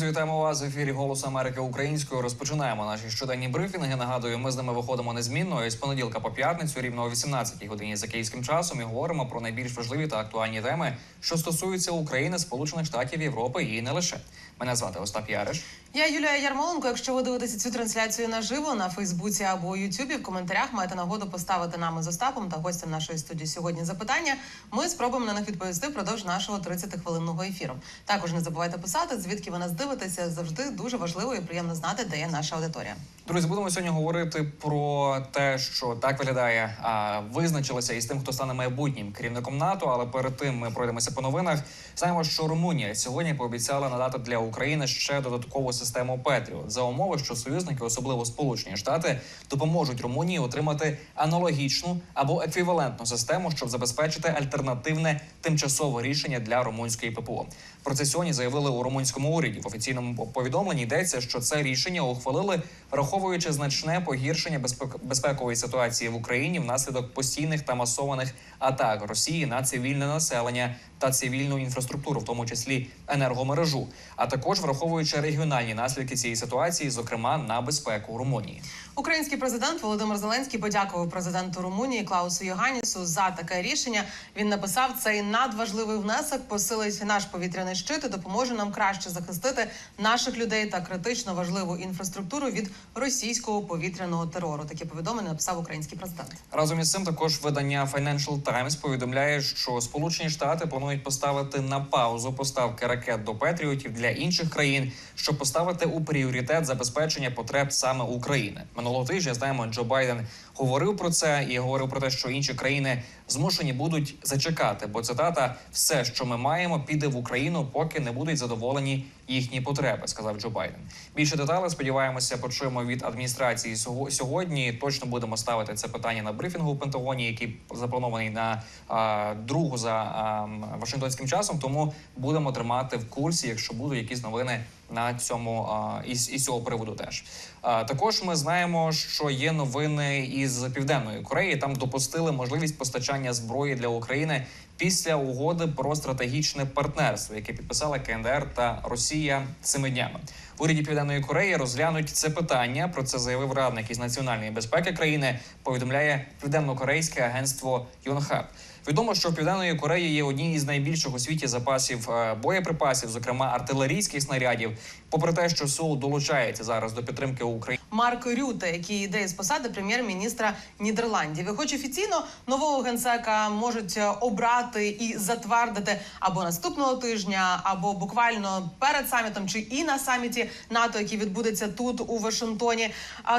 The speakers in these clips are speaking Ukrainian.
Друзі, вітаємо вас в ефірі Голосу Америки українською. Розпочинаємо наші щоденні брифінги. Нагадую, ми з ними виходимо незмінно із понеділка по п'ятницю, рівно о 18-й годині за київським часом. І говоримо про найбільш важливі та актуальні теми, що стосуються України, Сполучених Штатів Європи і не лише. Мене звати Остап Яриш. Я Юлія Ярмоленко. Якщо ви дивитеся цю трансляцію наживо на Фейсбуці або Ютубі, в коментарях маєте нагоду поставити нам із Остапом та гостям нашої студії сьогодні запитання. Ми спробуємо на них відповісти впродовж нашого 30-хвилинного ефіру. Також не забувайте писати, звідки ви нас дивитеся. Завжди дуже важливо і приємно знати, де є наша аудиторія. Друзі, будемо сьогодні говорити про те, що так виглядає, а, визначилося із тим, хто стане майбутнім керівником НАТО. Але перед тим ми пройдемося по новинах. Знаємо, що Румунія сьогодні пообіцяла надати для України ще додаткову систему Петріот за умови, що союзники, особливо Сполучені Штати, допоможуть Румунії отримати аналогічну або еквівалентну систему, щоб забезпечити альтернативне тимчасове рішення для румунської ППО. Про це сьогодні заявили у румунському уряді. В офіційному повідомленні йдеться, що це рішення ухвалили, враховуючи значне погіршення безпек- безпекової ситуації в Україні внаслідок постійних та масованих атак Росії на цивільне населення та цивільну інфраструктуру, в тому числі енергомережу, а також враховуючи регіональні наслідки цієї ситуації, зокрема на безпеку Румунії. Український президент Володимир Зеленський подякував президенту Румунії Клаусу Йоганісу за таке рішення. Він написав цей надважливий внесок посилить наш повітряний щит і допоможе нам краще захистити наших людей та критично важливу інфраструктуру від російського повітряного терору. Таке повідомлення написав український президент. Разом із цим також видання Financial Times повідомляє, що Сполучені Штати планують поставити на паузу поставки ракет до Петріотів для інших країн, щоб поставити у пріоритет забезпечення потреб саме України. Минулого тижня знаємо, Джо Байден говорив про це і говорив про те, що інші країни змушені будуть зачекати, бо цитата все, що ми маємо, піде в Україну, поки не будуть задоволені їхні потреби, сказав Джо Байден. Більше деталей сподіваємося, почуємо від адміністрації сього- сьогодні. Точно будемо ставити це питання на брифінгу в Пентагоні, який запланований на а, другу за а, Вашингтонським часом. Тому будемо тримати в курсі, якщо будуть якісь новини на цьому а, із, цього приводу. Теж також ми знаємо, що є новини із південної Кореї. Там допустили можливість постачання зброї для України після угоди про стратегічне партнерство, яке підписали КНДР та Росія цими днями. В уряді Південної Кореї розглянуть це питання. Про це заявив радник із національної безпеки країни. Повідомляє південно-корейське агентство Йонхап. Відомо, що в південної Кореї є одні із найбільших у світі запасів е, боєприпасів, зокрема артилерійських снарядів. Попри те, що Сеул долучається зараз до підтримки України. Марк Рюте, який йде з посади прем'єр-міністра Нідерландів. І хоч офіційно нового генсека можуть е, обрати і затвердити або наступного тижня, або буквально перед самітом, чи і на саміті НАТО, який відбудеться тут у Вашингтоні.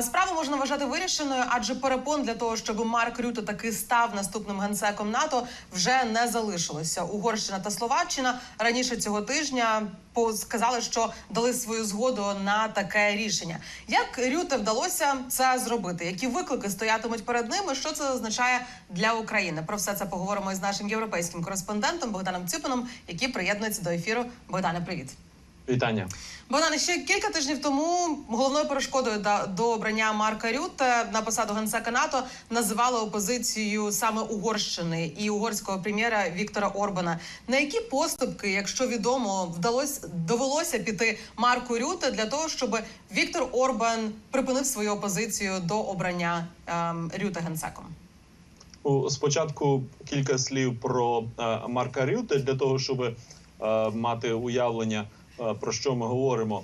Справу можна вважати вирішеною, адже перепон для того, щоб Марк Рюте таки став наступним генсеком НАТО, вже не залишилося. Угорщина та Словаччина раніше цього тижня сказали, що дали свою згоду на таке рішення. Як Рюте вдалося це зробити? Які виклики стоятимуть перед ними? Що це означає для України? Про все це поговоримо із нашим європейським кореспондентом Богданом Цюпином, який приєднується до ефіру. Богдане, привіт. Вітання. Богдане, ще кілька тижнів тому головною перешкодою до обрання Марка Рюте на посаду генсека НАТО називали опозицію саме Угорщини і угорського прем'єра Віктора Орбана. На які поступки, якщо відомо, вдалося довелося піти Марку Рюте для того, щоб Віктор Орбан припинив свою опозицію до обрання ем, Рюте генсеком? Спочатку кілька слів про е, Марка Рюте для того, щоб е, мати уявлення про що ми говоримо.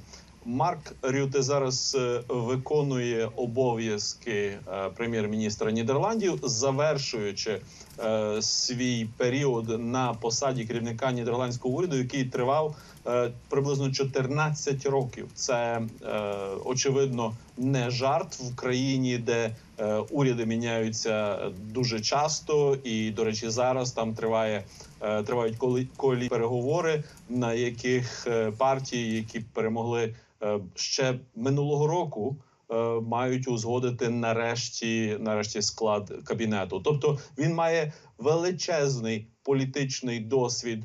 Марк Рюте зараз е, виконує обов'язки е, прем'єр-міністра Нідерландів, завершуючи е, свій період на посаді керівника нідерландського уряду, який тривав е, приблизно 14 років. Це е, очевидно не жарт в країні, де е, уряди міняються дуже часто, і до речі, зараз там триває е, тривають коли колі переговори, на яких е, партії, які перемогли е, ще минулого року. е, Мають узгодити нарешті нарешті склад кабінету. Тобто він має величезний політичний досвід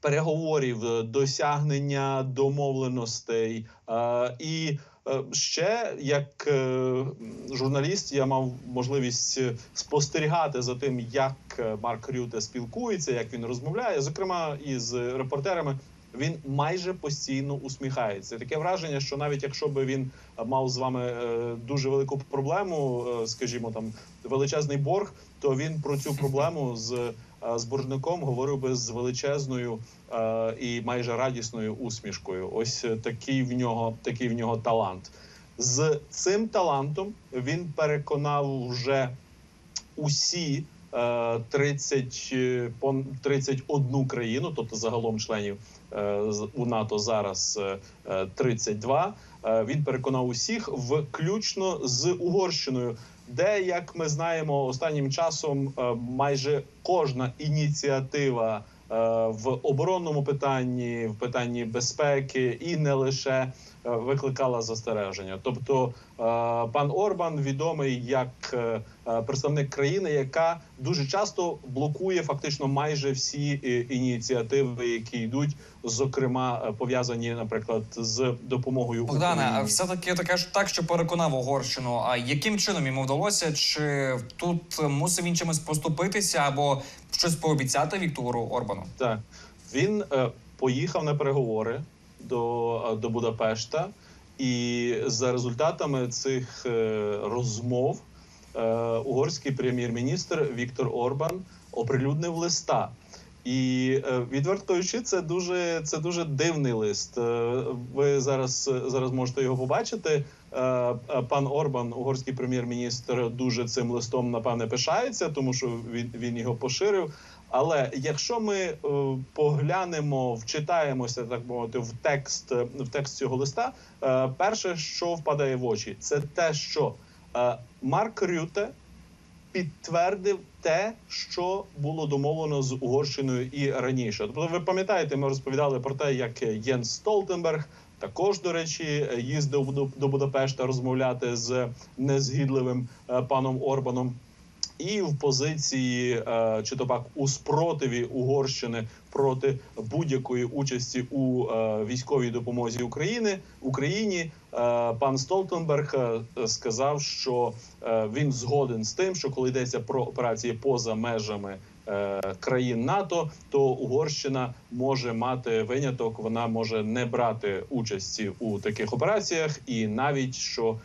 переговорів, е, досягнення домовленостей. Е, І е, ще як е, журналіст я мав можливість е, спостерігати за тим, як е, Марк Рюте спілкується, як він розмовляє, зокрема із репортерами. він майже постійно усміхається. Таке враження, що навіть якщо би він мав з вами е, дуже велику проблему, е, скажімо, там величезний борг, то він про цю проблему з, е, з боржником говорив би з величезною е, і майже радісною усмішкою. Ось е, такий в нього такий в нього талант. З цим талантом він переконав вже усі е, 30, е, пон- 31 країну, тобто загалом членів е, у НАТО зараз е, е, 32. Е, Він переконав усіх, включно з Угорщиною, де, як ми знаємо, останнім часом е, майже кожна ініціатива. е, В оборонному питанні, в питанні безпеки і не лише викликала застереження. Тобто, е, пан Орбан відомий як е, е, представник країни, яка дуже часто блокує фактично майже всі е, ініціативи, які йдуть, зокрема е, пов'язані, наприклад, з допомогою Богдане, а все таки таке ж так, що переконав Угорщину. А яким чином йому вдалося? Чи тут мусив він чимось поступитися або щось пообіцяти Віктору Орбану? Так він е, поїхав на переговори до, е, до Будапешта, і за результатами цих е, розмов е, угорський прем'єр-міністр Віктор Орбан оприлюднив листа. І відверто кажучи, це дуже це дуже дивний лист. Ви зараз зараз можете його побачити. Пан Орбан, угорський прем'єр-міністр, дуже цим листом напевне пишається, тому що він, він його поширив. Але якщо ми е, поглянемо, вчитаємося так мовити в текст в текст цього листа, е, перше, що впадає в очі, це те, що е, Марк Рюте підтвердив те, що було домовлено з Угорщиною і раніше. Тобто, ви пам'ятаєте, ми розповідали про те, як Єнс Столтенберг також, до речі, їздив до, Будапешта розмовляти з незгідливим е, паном Орбаном. І в позиції е, чи то пак у спротиві Угорщини проти будь-якої участі у е, військовій допомозі України Україні е, пан Столтенберг сказав, що він згоден з тим, що коли йдеться про операції поза межами країн НАТО, то Угорщина може мати виняток. Вона може не брати участі у таких операціях, і навіть що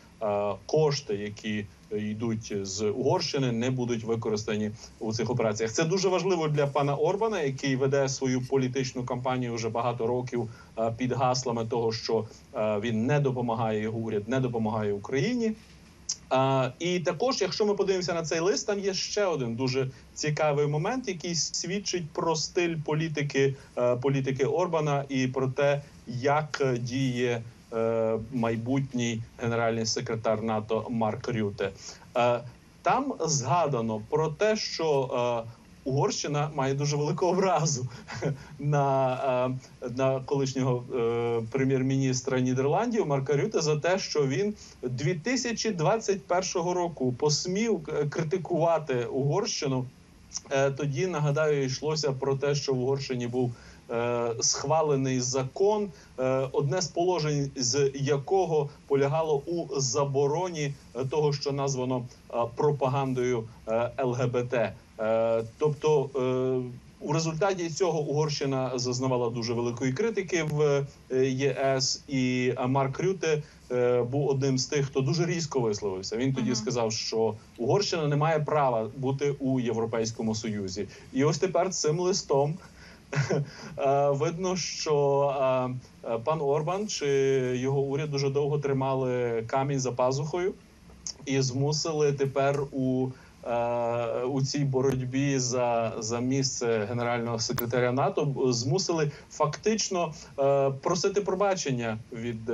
кошти, які йдуть з Угорщини, не будуть використані у цих операціях. Це дуже важливо для пана Орбана, який веде свою політичну кампанію вже багато років е, під гаслами того, що е, він не допомагає його уряд, не допомагає Україні. А, і також, якщо ми подивимося на цей лист, там є ще один дуже цікавий момент, який свідчить про стиль політики, е, політики Орбана і про те, як е, діє е, майбутній генеральний секретар НАТО Марк Рюте. Е, там згадано про те, що е, Угорщина має дуже велику образу на, е, на колишнього е, прем'єр-міністра Нідерландів Марка Рюте за те, що він 2021 року посмів е, критикувати Угорщину. Е, Тоді нагадаю, йшлося про те, що в Угорщині був е, схвалений закон, е, одне з положень з якого полягало у забороні е, того, що названо е, пропагандою е, ЛГБТ. Е, Тобто е, у результаті цього Угорщина зазнавала дуже великої критики в е, ЄС, і е, Марк Рюте е, був одним з тих, хто дуже різко висловився. Він тоді сказав, що Угорщина не має права бути у Європейському Союзі, і ось тепер цим листом. Е, Видно, що е, е, пан Орбан чи його уряд дуже довго тримали камінь за пазухою і змусили тепер у, у цій боротьбі за, за місце генерального секретаря НАТО змусили фактично просити пробачення від.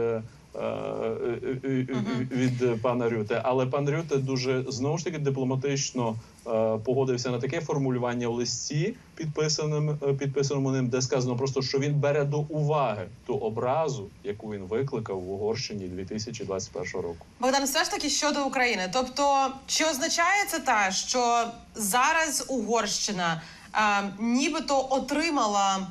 Від пана Рюте, але пан Рюте дуже знову ж таки дипломатично погодився на таке формулювання в листі, підписаним е, підписаному ним, де сказано просто, що він бере до уваги ту образу, яку він викликав в Угорщині 2021 року. Богдан, все ж таки щодо України. Тобто, чи означає це те, що зараз Угорщина е, нібито отримала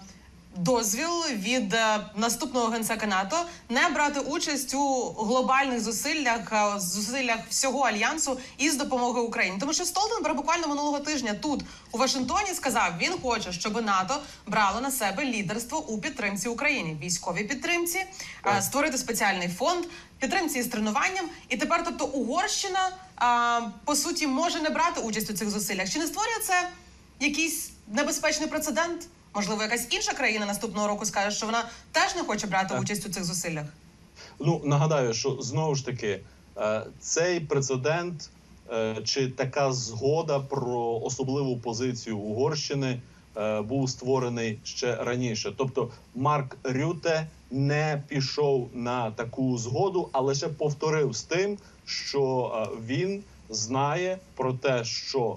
дозвіл від е, наступного генсека НАТО не брати участь у глобальних зусиллях е, зусиллях всього альянсу із допомоги Україні. Тому що Столтенберг буквально минулого тижня тут у Вашингтоні сказав, він хоче, щоб НАТО брало на себе лідерство у підтримці України, військовій підтримці, е, створити спеціальний фонд підтримці із тренуванням. І тепер, тобто, Угорщина а, по суті може не брати участь у цих зусиллях. Чи не створює це якийсь небезпечний прецедент? Можливо, якась інша країна наступного року скаже, що вона теж не хоче брати Так. участь у цих зусиллях. Ну нагадаю, що знову ж таки е, цей прецедент е, чи така згода про особливу позицію Угорщини е, був створений ще раніше. Тобто Марк Рюте не пішов на таку згоду, а лише повторив з тим, що він знає про те, що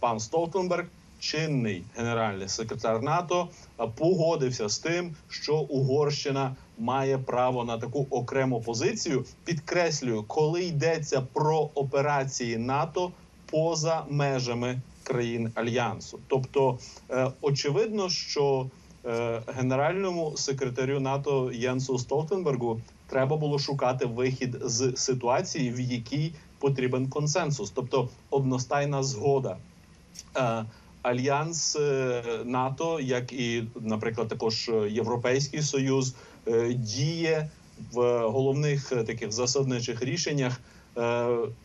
пан Столтенберг. Чинний генеральний секретар НАТО е, погодився з тим, що Угорщина має право на таку окрему позицію. Підкреслюю, коли йдеться про операції НАТО поза межами країн альянсу. Тобто, е, очевидно, що е, генеральному секретарю НАТО Єнсу Столтенбергу треба було шукати вихід з ситуації, в якій потрібен консенсус, тобто одностайна згода. Альянс е, НАТО, як і, наприклад, також Європейський Союз, е, діє в головних е, таких засадничих рішеннях,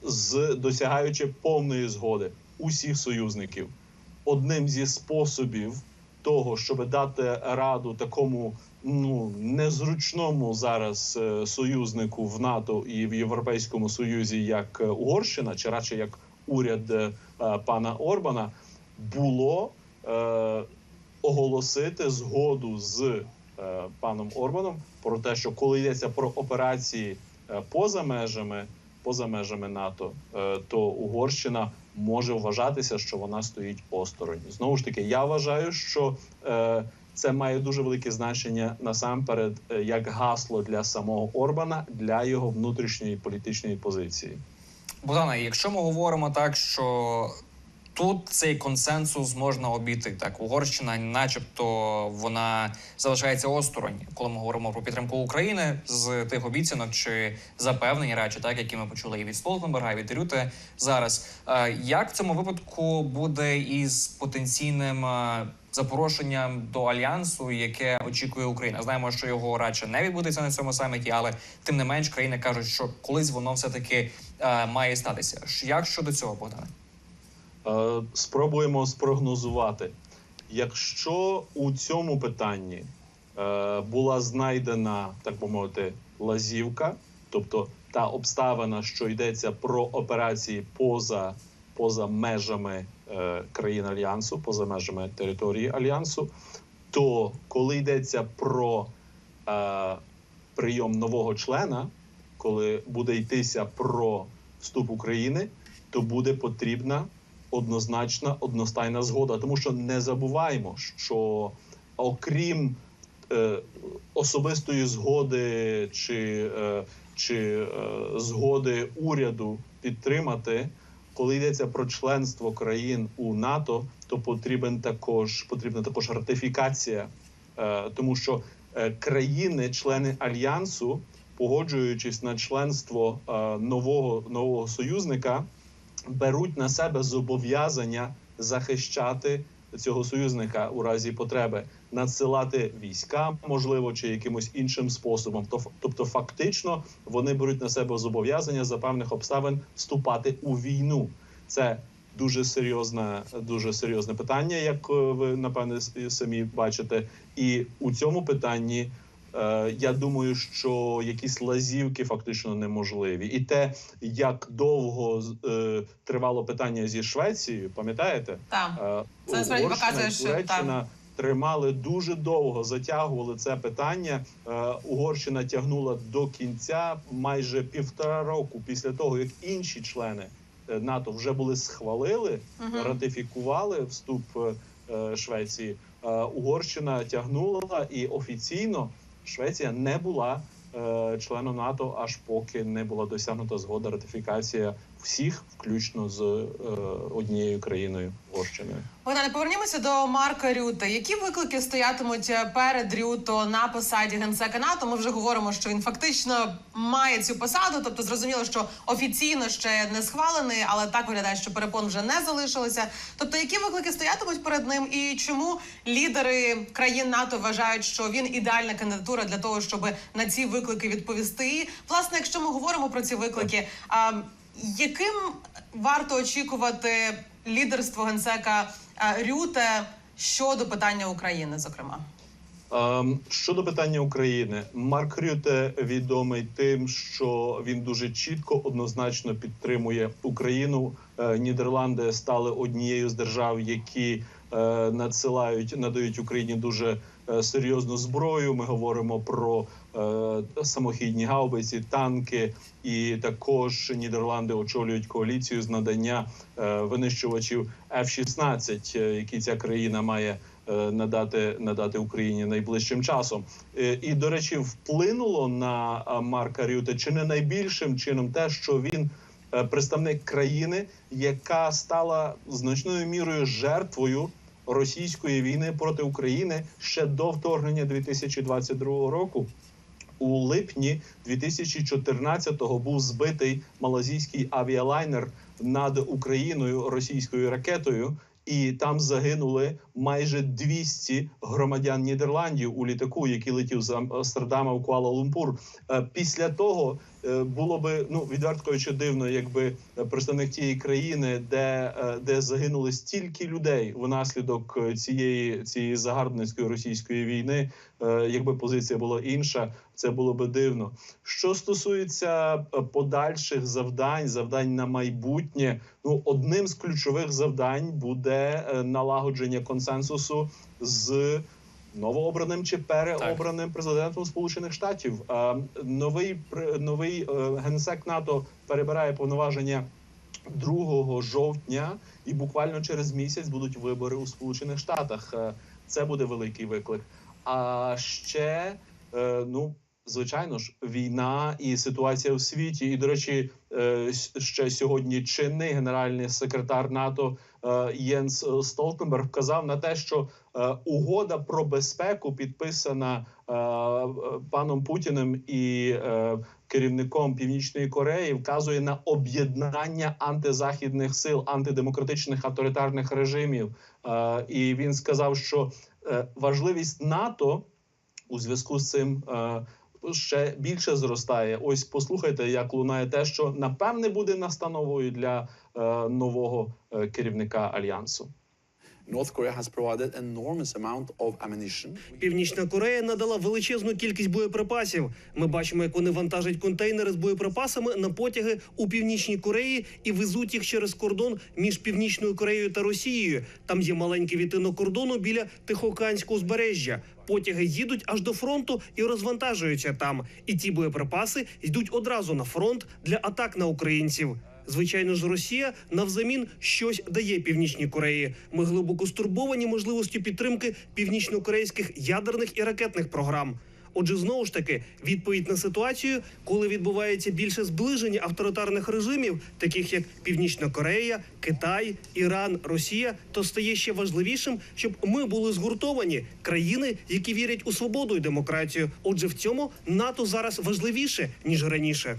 з досягаючи повної згоди усіх союзників. Одним зі способів того, щоб дати раду такому ну незручному зараз союзнику в НАТО і в Європейському Союзі, як Угорщина, чи радше як уряд пана Орбана, було е, оголосити згоду з е, паном Орбаном про те, що коли йдеться про операції е, поза межами, поза межами НАТО, е, то Угорщина може вважатися, що вона стоїть осторонь. Знову ж таки, я вважаю, що е, це має дуже велике значення насамперед е, як гасло для самого Орбана для його внутрішньої політичної позиції. Богдана, якщо ми говоримо так, що тут цей консенсус можна обійти, так Угорщина, начебто, вона залишається осторонь, коли ми говоримо про підтримку України з тих обіцянок чи запевнені речі, так які ми почули і від Столтенберга, і від Рюте зараз. Е, Як в цьому випадку буде із потенційним е, запрошенням до альянсу, яке очікує Україна? Знаємо, що його радше не відбудеться на цьому саміті, але тим не менш країни кажуть, що колись воно все таки е, має статися. Як щодо цього, Богдане? Е, спробуємо спрогнозувати. Якщо у цьому питанні е, була знайдена, так би мовити, лазівка, тобто та обставина, що йдеться про операції поза, поза межами е, країн альянсу, поза межами території альянсу, то коли йдеться про прийом нового члена, коли буде йтися про вступ України, то буде потрібна однозначна одностайна згода. Тому що не забуваємо, що окрім е, особистої згоди чи, е, чи е, згоди уряду підтримати, коли йдеться про членство країн у НАТО, то потрібен також потрібна також ратифікація, е, тому що е, країни, члени альянсу, погоджуючись на членство е, нового нового союзника, беруть на себе зобов'язання захищати цього союзника у разі потреби, надсилати війська, можливо, чи якимось іншим способом. То тобто, фактично, вони беруть на себе зобов'язання за певних обставин вступати у війну. Це дуже серйозне, дуже серйозне питання, як е, ви напевне самі бачите, і у цьому питанні. Е, Я думаю, що якісь лазівки фактично неможливі, і те, як довго е, тривало питання зі Швецією, пам'ятаєте? Там Е, Це насправді показує, що Туреччина тримали дуже довго, затягували це питання. Е, Угорщина тягнула до кінця майже півтора року після того, як інші члени е, НАТО вже були схвалили, Мгм. ратифікували вступ е, Швеції. Е, Угорщина тягнула і офіційно Швеція не була е, членом НАТО, аж поки не була досягнута згода ратифікація всіх, включно з е, однією країною Угорщиною. Богдане, повернімося до Марка Рюте. Які виклики стоятимуть перед Рюто на посаді генсека НАТО? Ми вже говоримо, що він фактично має цю посаду. Тобто, зрозуміло, що офіційно ще не схвалений, але так виглядає, що перепон вже не залишилося. Тобто, які виклики стоятимуть перед ним, і чому лідери країн НАТО вважають, що він ідеальна кандидатура для того, щоб на ці виклики відповісти? І, власне, якщо ми говоримо про ці виклики, а яким варто очікувати лідерство генсека е, Рюте щодо питання України, зокрема? Ем, Щодо питання України, Марк Рюте відомий тим, що він дуже чітко однозначно підтримує Україну. Е, Нідерланди стали однією з держав, які е, надсилають надають Україні дуже серйозну зброю. Ми говоримо про е, самохідні гаубиці, танки, і також Нідерланди очолюють коаліцію з надання е, винищувачів F-16, е, які ця країна має е, надати надати Україні найближчим часом. Е, І до речі, вплинуло на е, Марка Рюте чи не найбільшим чином те, що він е, представник країни, яка стала значною мірою жертвою російської війни проти України ще до вторгнення 2022 року. У липні 2014-го був збитий малазійський авіалайнер над Україною російською ракетою, і там загинули майже 200 громадян Нідерландів у літаку, який летів з Амстердама в Куала-Лумпур. Е, Після того е, було би ну відверто кажучи, дивно, якби представник тієї країни, де, е, де загинули стільки людей внаслідок цієї цієї загарбницької російської війни, якби позиція була інша, це було би дивно. Що стосується е, подальших завдань, завдань на майбутнє, ну одним з ключових завдань буде е, налагодження консенсусу з новообраним чи переобраним президентом Сполучених Штатів. Е, Новий новий генсек НАТО перебирає повноваження 2 жовтня, і буквально через місяць будуть вибори у Сполучених Штатах. Це буде великий виклик. А ще ну. Звичайно ж, війна і ситуація в світі. І до речі, е, ще сьогодні чинний генеральний секретар НАТО е, Єнс Столтенберг вказав на те, що е, угода про безпеку підписана паном Путіним і керівником Північної Кореї, вказує на об'єднання антизахідних сил, антидемократичних авторитарних режимів. І він сказав, що важливість НАТО у зв'язку з цим. Ще більше зростає. Ось послухайте, як лунає те, що напевне буде настановою для е, нового е, керівника альянсу. Північна Корея надала величезну кількість боєприпасів. Ми бачимо, як вони вантажать контейнери з боєприпасами на потяги у північній Кореї і везуть їх через кордон між північною Кореєю та Росією. Там є маленький відтинок кордону біля Тихоокеанського узбережжя. Потяги їдуть аж до фронту і розвантажуються там. І ті боєприпаси йдуть одразу на фронт для атак на українців. Звичайно ж, Росія навзамін щось дає північній Кореї. Ми глибоко стурбовані можливістю підтримки північнокорейських ядерних і ракетних програм. Отже, знову ж таки, відповідь на ситуацію, коли відбувається більше зближення авторитарних режимів, таких як Північна Корея, Китай, Іран, Росія, то стає ще важливішим, щоб ми були згуртовані країни, які вірять у свободу і демократію. Отже, в цьому НАТО зараз важливіше ніж раніше.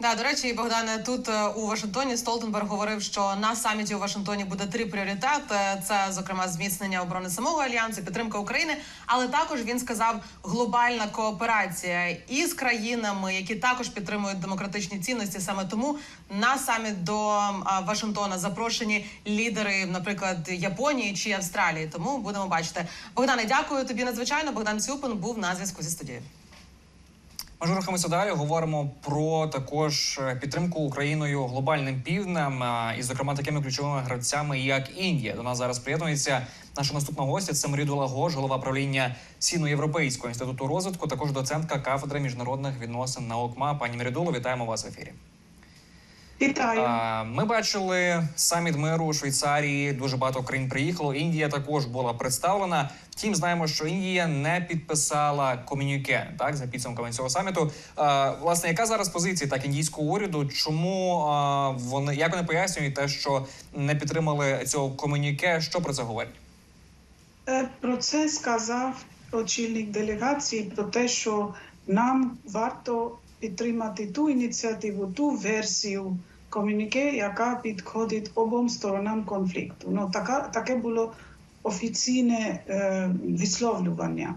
Да, до речі, Богдане, тут е, у Вашингтоні Столтенберг говорив, що на саміті у Вашингтоні буде три пріоритети: це зокрема зміцнення оборони самого альянсу, підтримка України. Але також він сказав глобальна кооперація із країнами, які також підтримують демократичні цінності. Саме тому на саміт до Вашингтона запрошені лідери, наприклад, Японії чи Австралії. Тому будемо бачити. Богдане, дякую тобі надзвичайно. Богдан Цюпин був на зв'язку зі студією. Ж рухаємося далі. Говоримо про також е, підтримку Україною глобальним півднем, е, і зокрема такими ключовими гравцями, як Індія. До нас зараз приєднується наша наступна гостя. Це Мрідула Гош, голова правління Сіно-Європейського інституту розвитку, також доцентка кафедри міжнародних відносин на ОКМА. Пані Мрідуло, вітаємо вас в ефірі. Вітаю. Ми бачили саміт миру у Швейцарії. Дуже багато країн приїхало. Індія також була представлена. Втім, знаємо, що Індія не підписала комюніке так за підсумками цього саміту. Власне, яка зараз позиція так індійського уряду? Чому вони як вони пояснюють те, що не підтримали цього комюніке? Що про це говорять? Е, Про це сказав очільник делегації про те, що нам варто підтримати ту ініціативу, ту версію комюніке, яка підходить обом сторонам конфлікту. Ну така таке було офіційне е, висловлювання.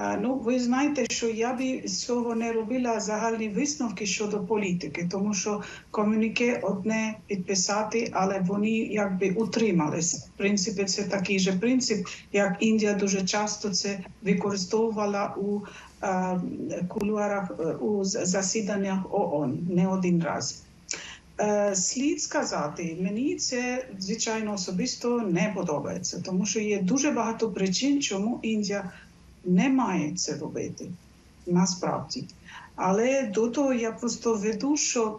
Е, ну, ви знаєте, що я би з цього не робила загальні висновки щодо політики, тому що комюніке одне підписати, але вони якби утрималися. В принципі, це такий же принцип, як Індія дуже часто це використовувала у е, кулуарах у засіданнях ООН не один раз. Слід сказати, мені це звичайно особисто не подобається, тому що є дуже багато причин, чому Індія не має це робити насправді. Але до того я просто веду, що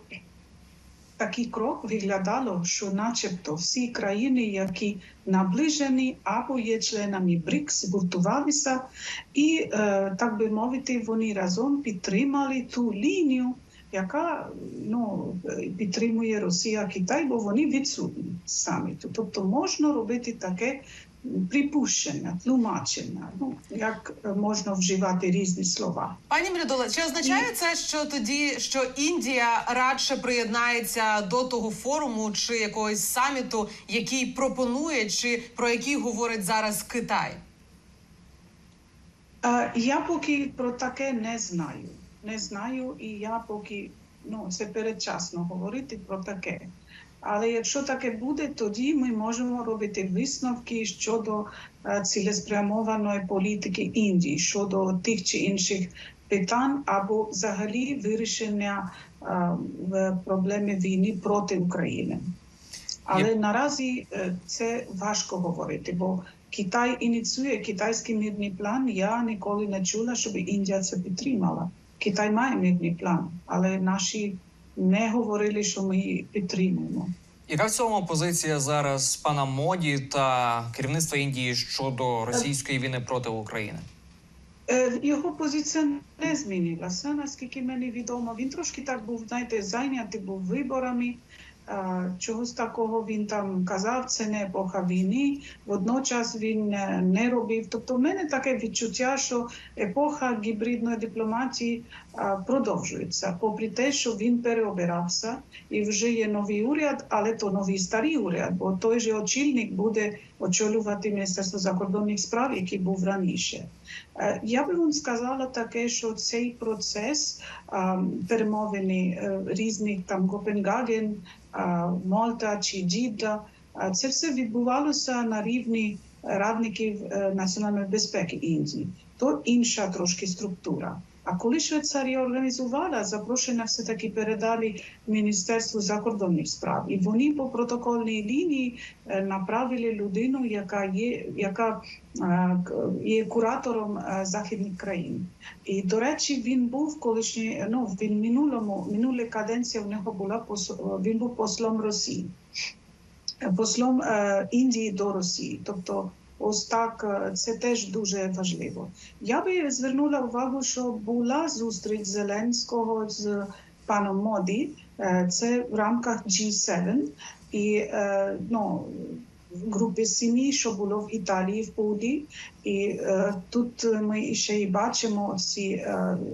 такий крок виглядало, що начебто всі країни, які наближені або є членами БРИКС, гуртувалися, і, е, так би мовити, вони разом підтримали ту лінію, яка ну, підтримує Росія Китай, бо вони відсутні саміту. Тобто можна робити таке припущення, тлумачення, ну як можна вживати різні слова. Пані Мрідола, чи означає це, що тоді що Індія радше приєднається до того форуму чи якогось саміту, який пропонує, чи про який говорить зараз Китай? Я поки про таке не знаю. Не знаю, і я поки ну це передчасно говорити про таке. Але якщо таке буде, тоді ми можемо робити висновки щодо е, цілеспрямованої політики Індії щодо тих чи інших питань або взагалі вирішення е, проблеми війни проти України. Але наразі е, це важко говорити, бо Китай ініціює китайський мирний план. Я ніколи не чула, щоб Індія це підтримала. Китай має мирний план, але наші не говорили, що ми підтримуємо. Яка в цьому позиція зараз пана Моді та керівництва Індії щодо російської війни проти України? Е, Його позиція не змінилася, наскільки мені відомо. Він трошки так був, знаєте, зайнятий був виборами. Чогось такого він там казав, це не епоха війни. Водночас він е, не робив. Тобто, в мене таке відчуття, що епоха гібридної дипломатії е, продовжується, попри те, що він переобирався і вже є новий уряд, але то новий старий уряд, бо той же очільник буде очолювати Міністерство закордонних справ, який був раніше. Я би вам сказала таке, що цей процес перемовини різних там Копенгаген, Мальта чи Джідда, а, це все відбувалося на рівні радників національної безпеки Індії. То інша трошки структура. А коли Швейцарія організувала, запрошення все-таки передали Міністерству закордонних справ. І вони по протокольній лінії е, направили людину, яка є, яка е, є куратором е, західних країн. І до речі, він був колишній, ну він минулому минуле каденція в нього була він був послом Росії, послом Індії до Росії. Тобто, ось так е, це теж дуже важливо. Я би звернула увагу, що була зустріч Зеленського з паном Моді. Е, Це в рамках G7. І е, ну, в групі сім'ї, що було в Італії в Пуді. І тут ми ще й бачимо ці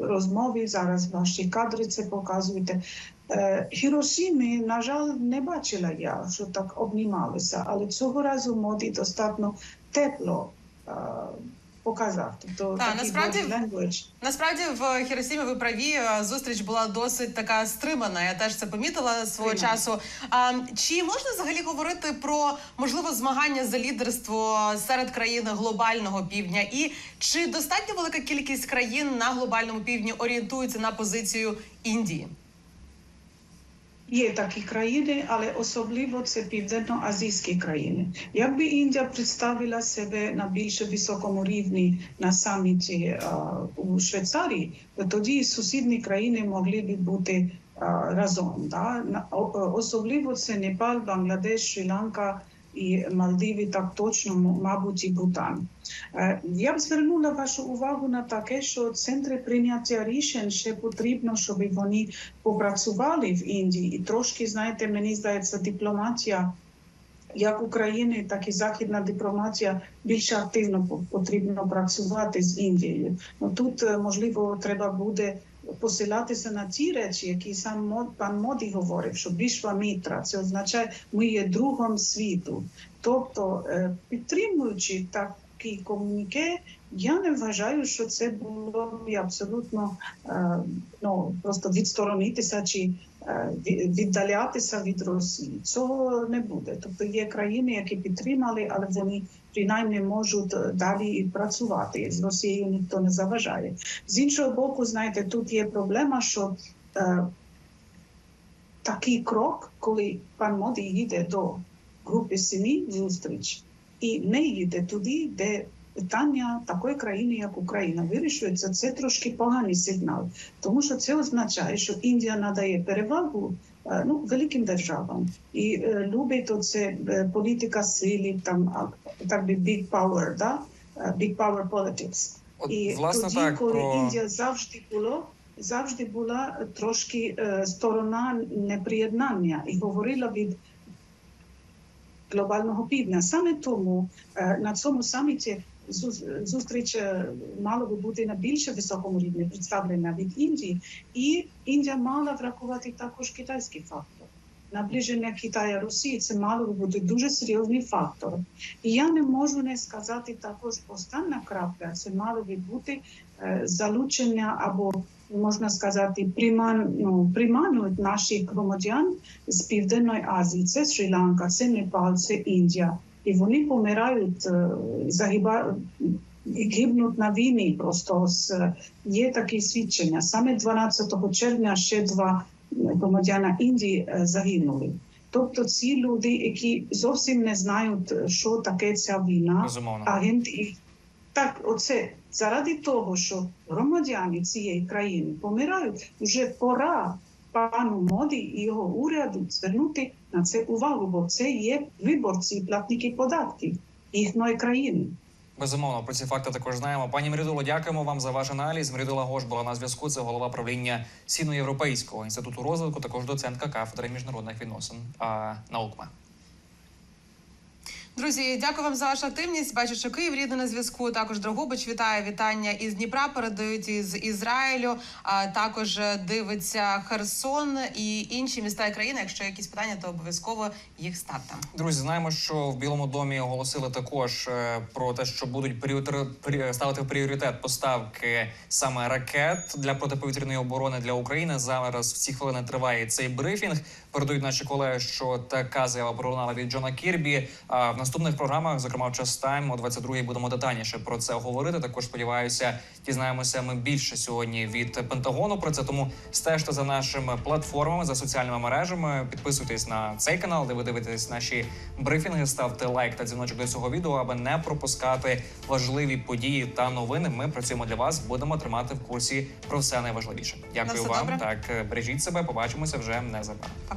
розмови. Зараз ваші кадри це показуєте. Е, Хірошіми, на жаль, не бачила я, що так обнімалися, але цього разу моді достатньо тепло е, показав. Тобто Та, такий насправді. Насправді в Хіросімі ви праві е, зустріч була досить така стримана. Я теж це помітила свого Стримана. часу. А чи можна взагалі говорити про можливо змагання за лідерство серед країн глобального півдня? І чи достатньо велика кількість країн на глобальному півдні орієнтується на позицію Індії? Є такі країни, але особливо це південно-азійські країни. Якби Індія представила себе на більш високому рівні на саміті а, у Швейцарії, то тоді сусідні країни могли б бути а, разом. Да? О- Особливо це Непал, Бангладеш, Шрі-Ланка і Мальдиви, так точно, мабуть, і Бутан. Е, Я б звернула вашу увагу на таке, що центри прийняття рішень ще потрібно, щоб вони попрацювали в Індії. І трошки, знаєте, мені здається, дипломатія як України, так і західна дипломатія більш активно потрібно працювати з Індією. Ну тут е, можливо треба буде посилатися на ті речі, які сам Мод- пан Моді говорив, що бішва мітра це означає, ми є другом світу. Тобто, е, підтримуючи такий комуніке, я не вважаю, що це було б абсолютно е, ну просто відсторонитися чи віддалятися від Росії. Цього не буде. Тобто є країни, які підтримали, але вони принаймні можуть е, далі працювати. З Росією ніхто не заважає. З іншого боку, знаєте, тут є проблема, що е, такий крок, коли пан Моді їде до групи сім'ї зустріч і не їде туди, де питання такої країни, як Україна, вирішується, це трошки поганий сигнал, тому що це означає, що Індія надає перевагу е, ну, великим державам і е, любить оце е, політика сили, там так би big power, да? Е, big power politics. От, І власне, тоді, так коли про Індія завжди було, завжди була трошки е, сторона неприєднання і говорила від глобального півдня. Саме тому е, на цьому саміті зустріч е, мала би бути на більше високому рівні представлена від Індії, і Індія мала врахувати також китайський фактор. Наближення Китаю Росії це мало би бути дуже серйозний фактор. І я не можу не сказати також остання крапка. Це мало би бути е, залучення або можна сказати, приман, ну, приманують наших громадян з Південної Азії. Це Шрі-Ланка, це Непал, це Індія. І вони помирають, е, загиба, і гибнуть на війні. Просто є такі свідчення. Саме 12 червня ще два громадяна Індії е, загинули. Тобто ці люди, які зовсім не знають, е, що таке ця війна, безумовно. агент і так, оце заради того, що громадяни цієї країни помирають, вже пора пану моді і його уряду звернути на це увагу, бо це є виборці, платники податків їхньої країни. Безумовно, про ці факти також знаємо. Пані Мрідуло, дякуємо вам за ваш аналіз. Мрідула Гош була на зв'язку. Це голова правління Сіно-Європейського інституту розвитку, також доцентка кафедри міжнародних відносин а, наукма. Друзі, дякую вам за вашу активність. Бачу, що Київ рідно на зв'язку. Також Дрогобич вітає вітання із Дніпра. Передають із Ізраїлю. А також дивиться Херсон і інші міста і країни. Якщо якісь питання, то обов'язково їх ставте. Друзі, знаємо, що в Білому домі оголосили також е, про те, що будуть ставити в пріоритет поставки саме ракет для протиповітряної оборони для України. Зараз в ці хвилини триває цей брифінг. Передають наші колеги, що така заява пролунала від Джона Кірбі. А в наступних програмах, зокрема в час тайм о 22-й, будемо детальніше про це говорити. Також сподіваюся, дізнаємося ми більше сьогодні від Пентагону про це. Тому стежте за нашими платформами, за соціальними мережами. Підписуйтесь на цей канал, де ви дивитесь наші брифінги. Ставте лайк та дзвіночок до цього відео, аби не пропускати важливі події та новини. Ми працюємо для вас. Будемо тримати в курсі про все найважливіше. Дякую все вам. добре. Так бережіть себе. Побачимося вже незабаром.